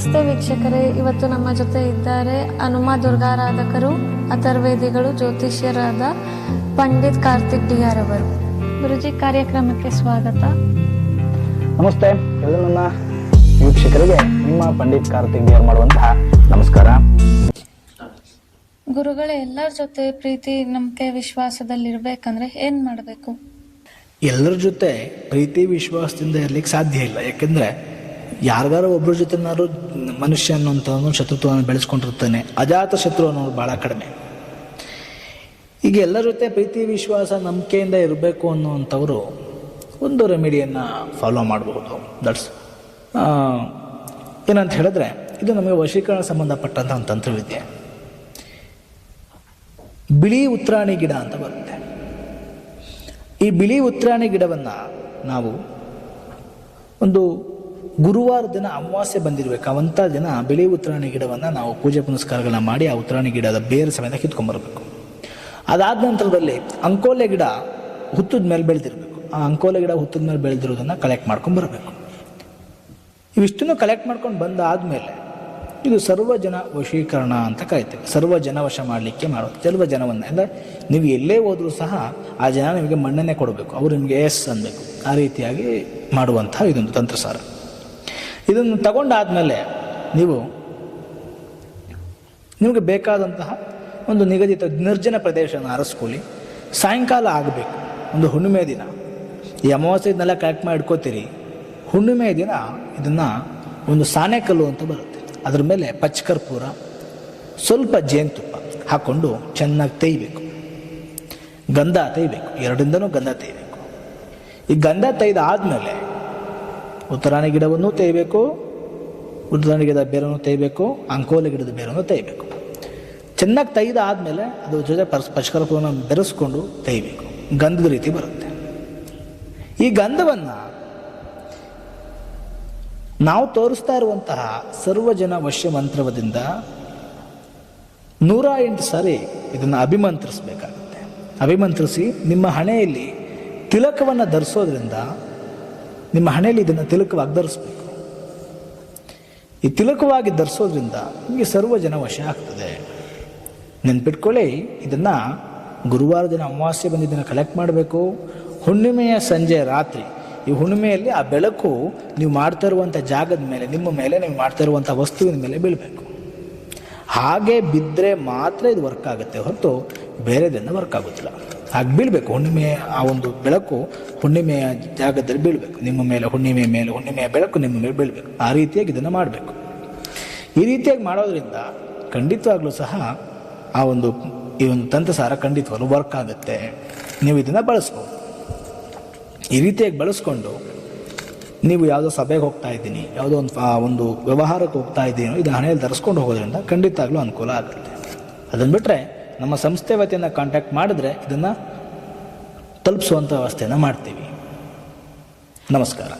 ನಮಸ್ತೆ ವೀಕ್ಷಕರೇ. ಇವತ್ತು ನಮ್ಮ ಜೊತೆ ಇದ್ದಾರೆ ಹನುಮ ದುರ್ಗಾರಾಧಕರು ಅಥರ್ವೇದಿಗಳು ಜ್ಯೋತಿಷ್ಯರಾದ ಪಂಡಿತ್ ಕಾರ್ತಿಕ್ ಡಿ ಆರ್ ಅವರು. ಗುರುಜಿ ಕಾರ್ಯಕ್ರಮಕ್ಕೆ ಸ್ವಾಗತ. ನಮಸ್ತೆ. ನನ್ನ ವೀಕ್ಷಕರಿಗೆ ನಿಮ್ಮ ಪಂಡಿತ್ ಕಾರ್ತಿಕ್ ಡಿಆರ್ ಮಾಡುವಂತಹ ನಮಸ್ಕಾರ. ಗುರುಗಳೇ ಎಲ್ಲರ ಜೊತೆ ಪ್ರೀತಿ ನಂಬಿಕೆ ವಿಶ್ವಾಸದಲ್ಲಿರ್ಬೇಕಂದ್ರೆ ಏನ್ ಮಾಡಬೇಕು? ಎಲ್ಲರ ಜೊತೆ ಪ್ರೀತಿ ವಿಶ್ವಾಸದಿಂದ ಇರ್ಲಿಕ್ಕೆ ಸಾಧ್ಯ ಇಲ್ಲ. ಯಾಕೆಂದ್ರೆ ಯಾರಿಗಾರು ಒಬ್ಬರ ಜೊತೆನಾದ್ರು ಮನುಷ್ಯ ಅನ್ನೋಂಥ ಒಂದು ಶತ್ರುತ್ವವನ್ನು ಬೆಳೆಸ್ಕೊಂಡಿರ್ತಾನೆ. ಅಜಾತ ಶತ್ರು ಅನ್ನೋದು ಬಹಳ ಕಡಿಮೆ. ಈಗ ಎಲ್ಲರ ಜೊತೆ ಪ್ರೀತಿ, ವಿಶ್ವಾಸ, ನಂಬಿಕೆಯಿಂದ ಇರಬೇಕು ಅನ್ನುವಂಥವ್ರು ಒಂದು ರೆಮಿಡಿಯನ್ನು ಫಾಲೋ ಮಾಡಬಹುದು. ದಟ್ಸ್ ಏನಂತ ಹೇಳಿದ್ರೆ, ಇದು ನಮಗೆ ವಶೀಕರಣ ಸಂಬಂಧಪಟ್ಟಂಥ ಒಂದು ತಂತ್ರವಿದ್ಯೆ. ಬಿಳಿ ಉತ್ರಾಣಿ ಗಿಡ ಅಂತ ಬರುತ್ತೆ. ಈ ಬಿಳಿ ಉತ್ರಾಣಿ ಗಿಡವನ್ನು ನಾವು ಒಂದು ಗುರುವಾರ ದಿನ ಅಮಾವಾಸ್ಯೆ ಬಂದಿರಬೇಕು. ಅವಂಥ ದಿನ ಬಿಳಿ ಉತ್ತರಾಣಿ ಗಿಡವನ್ನು ನಾವು ಪೂಜೆ ಪುನಸ್ಕಾರಗಳನ್ನ ಮಾಡಿ ಆ ಉತ್ತರಾಣಿ ಗಿಡದ ಬೇರೆ ಸಮೇತ ಕಿತ್ಕೊಂಡ್ಬರ್ಬೇಕು ಅದಾದ ನಂತರದಲ್ಲಿ ಅಂಕೋಲೆ ಗಿಡ ಹುತ್ತದ ಮೇಲೆ ಬೆಳೆದಿರಬೇಕು. ಆ ಅಂಕೋಲೆ ಗಿಡ ಹುತ್ತದ ಮೇಲೆ ಬೆಳೆದಿರೋದನ್ನು ಕಲೆಕ್ಟ್ ಮಾಡ್ಕೊಂಡು ಬರಬೇಕು. ಇವಿಷ್ಟನ್ನು ಕಲೆಕ್ಟ್ ಮಾಡ್ಕೊಂಡು ಬಂದಾದಮೇಲೆ ಇದು ಸರ್ವ ಜನ ವಶೀಕರಣ ಅಂತ ಕರಿತೇವೆ. ಸರ್ವಜನ ವಶ ಮಾಡಲಿಕ್ಕೆ ಮಾಡೋದು ಸರ್ವ ಜನವನ್ನು. ನೀವು ಎಲ್ಲೇ ಹೋದರೂ ಸಹ ಆ ಜನ ನಿಮಗೆ ಮಣ್ಣನ್ನೇ ಕೊಡಬೇಕು. ಅವರು ನಿಮಗೆ ಎಸ್ ಅನ್ನಬೇಕು ಆ ರೀತಿಯಾಗಿ ಮಾಡುವಂತಹ ಇದೊಂದು ತಂತ್ರಸಾರ. ಇದನ್ನು ತಗೊಂಡಾದಮೇಲೆ ನೀವು ನಿಮಗೆ ಬೇಕಾದಂತಹ ಒಂದು ನಿಗದಿತ ನಿರ್ಜನ ಪ್ರದೇಶವನ್ನು ಅರಸ್ಕೊಳ್ಳಿ ಸಾಯಂಕಾಲ ಆಗಬೇಕು. ಒಂದು ಹುಣ್ಣಿಮೆ ದಿನ. ಈ ಅಮಾವಾಸ್ಯೆ ಇದನ್ನೆಲ್ಲ ಕಲೆಕ್ಟ್ ಮಾಡಿ ಇಟ್ಕೋತೀರಿ. ಹುಣ್ಣಿಮೆ ದಿನ ಇದನ್ನು ಒಂದು ಸಾನೆಕಲ್ಲು ಅಂತ ಬರುತ್ತೆ. ಅದ್ರ ಮೇಲೆ ಪಚ್ಚಕರ್ಪೂರ ಸ್ವಲ್ಪ ಜೇನುತುಪ್ಪ ಹಾಕ್ಕೊಂಡು ಚೆನ್ನಾಗಿ ತೈಬೇಕು. ಗಂಧ ತೆಯ್ಬೇಕು ಎರಡಿಂದನೂ ಗಂಧ ತೆಯ್ಬೇಕು ಈ ಗಂಧ ತೆಗೆದು ಆದಮೇಲೆ ಉತ್ತರಾಣಿ ಗಿಡವನ್ನು ತೆಗಿಬೇಕು ಉತ್ತರಾಣಿ ಗಿಡದ ಬೇರನ್ನು ತೆಗಿಬೇಕು ಅಂಕೋಲೆ ಗಿಡದ ಬೇರನ್ನು ತೆಗಿಬೇಕು ಚೆನ್ನಾಗಿ ತೆಗೆದ ಆದಮೇಲೆ ಅದು ಜೊತೆ ಪರ್ಸ್ ಪಶ್ಕರಪುರವನ್ನು ಬೆರೆಸ್ಕೊಂಡು ತೆಗಿಬೇಕು ಗಂಧದ ರೀತಿ ಬರುತ್ತೆ. ಈ ಗಂಧವನ್ನು ನಾವು ತೋರಿಸ್ತಾ ಇರುವಂತಹ ಸರ್ವಜನ ವಶ್ಯ ಮಂತ್ರವದಿಂದ ನೂರ ಎಂಟು ಸಾರಿ ಇದನ್ನು ಅಭಿಮಂತ್ರಿಸಬೇಕಾಗುತ್ತೆ. ಅಭಿಮಂತ್ರಿಸಿ ನಿಮ್ಮ ಹಣೆಯಲ್ಲಿ ತಿಲಕವನ್ನು ಧರಿಸೋದ್ರಿಂದ ನಿಮ್ಮ ಹಣೆಯಲ್ಲಿ ಇದನ್ನು ತಿಲಕವಾಗಿ ಧರಿಸ್ಬೇಕು. ಈ ತಿಲಕವಾಗಿ ಧರಿಸೋದ್ರಿಂದ ನಿಮಗೆ ಸರ್ವಜನ ವಶ ಆಗ್ತದೆ. ನೆನ್ಪಿಟ್ಕೊಳ್ಳಿ, ಇದನ್ನು ಗುರುವಾರ ದಿನ ಅಮಾವಾಸ್ಯೆ ಬಂದಿದ್ದನ್ನು ಕಲೆಕ್ಟ್ ಮಾಡಬೇಕು. ಹುಣ್ಣಿಮೆಯ ಸಂಜೆ ರಾತ್ರಿ, ಈ ಹುಣ್ಣಿಮೆಯಲ್ಲಿ ಆ ಬೆಳಕು ನೀವು ಮಾಡ್ತಾ ಇರುವಂಥ ಜಾಗದ ಮೇಲೆ, ನಿಮ್ಮ ಮೇಲೆ ನೀವು ಮಾಡ್ತಾ ಇರುವಂಥ ವಸ್ತುವಿನ ಮೇಲೆ ಬೀಳಬೇಕು. ಹಾಗೆ ಬಿದ್ದರೆ ಮಾತ್ರ ಇದು ವರ್ಕ್ ಆಗುತ್ತೆ ಹೊರತು ಬೇರೆದನ್ನು ವರ್ಕ್ ಆಗೋದಿಲ್ಲ. ಹಾಗೆ ಬೀಳಬೇಕು. ಹುಣ್ಣಿಮೆಯ ಆ ಒಂದು ಬೆಳಕು ಹುಣ್ಣಿಮೆಯ ಜಾಗದಲ್ಲಿ ಬೀಳಬೇಕು. ನಿಮ್ಮ ಮೇಲೆ ಹುಣ್ಣಿಮೆಯ ಮೇಲೆ ಹುಣ್ಣಿಮೆಯ ಬೆಳಕು ನಿಮ್ಮ ಮೇಲೆ ಬೀಳಬೇಕು. ಆ ರೀತಿಯಾಗಿ ಇದನ್ನು ಮಾಡಬೇಕು. ಈ ರೀತಿಯಾಗಿ ಮಾಡೋದ್ರಿಂದ ಖಂಡಿತವಾಗ್ಲೂ ಸಹ ಆ ಒಂದು, ಈ ಒಂದು ತಂತ್ರಸಾರ ಖಂಡಿತವಾಗ್ಲೂ ವರ್ಕ್ ಆಗುತ್ತೆ. ನೀವು ಇದನ್ನು ಬಳಸ್ಬೋದು. ಈ ರೀತಿಯಾಗಿ ಬಳಸ್ಕೊಂಡು ನೀವು ಯಾವುದೋ ಸಭೆಗೆ ಹೋಗ್ತಾ ಇದ್ದೀನಿ, ಯಾವುದೋ ಒಂದು ಒಂದು ವ್ಯವಹಾರಕ್ಕೆ ಹೋಗ್ತಾ ಇದ್ದೀನೋ ಇದು ಹಣೆಯಲ್ಲಿ ಧರಿಸ್ಕೊಂಡು ಹೋಗೋದ್ರಿಂದ ಖಂಡಿತವಾಗ್ಲೂ ಅನುಕೂಲ ಆಗುತ್ತೆ. ಅದನ್ನು ಬಿಟ್ಟರೆ ನಮ್ಮ ಸಂಸ್ಥೆ ವತಿಯನ್ನು ಕಾಂಟ್ಯಾಕ್ಟ್ ಮಾಡಿದ್ರೆ ಇದನ್ನು ತಲುಪಿಸುವಂಥ ವ್ಯವಸ್ಥೆಯನ್ನು ಮಾಡ್ತೀವಿ. ನಮಸ್ಕಾರ.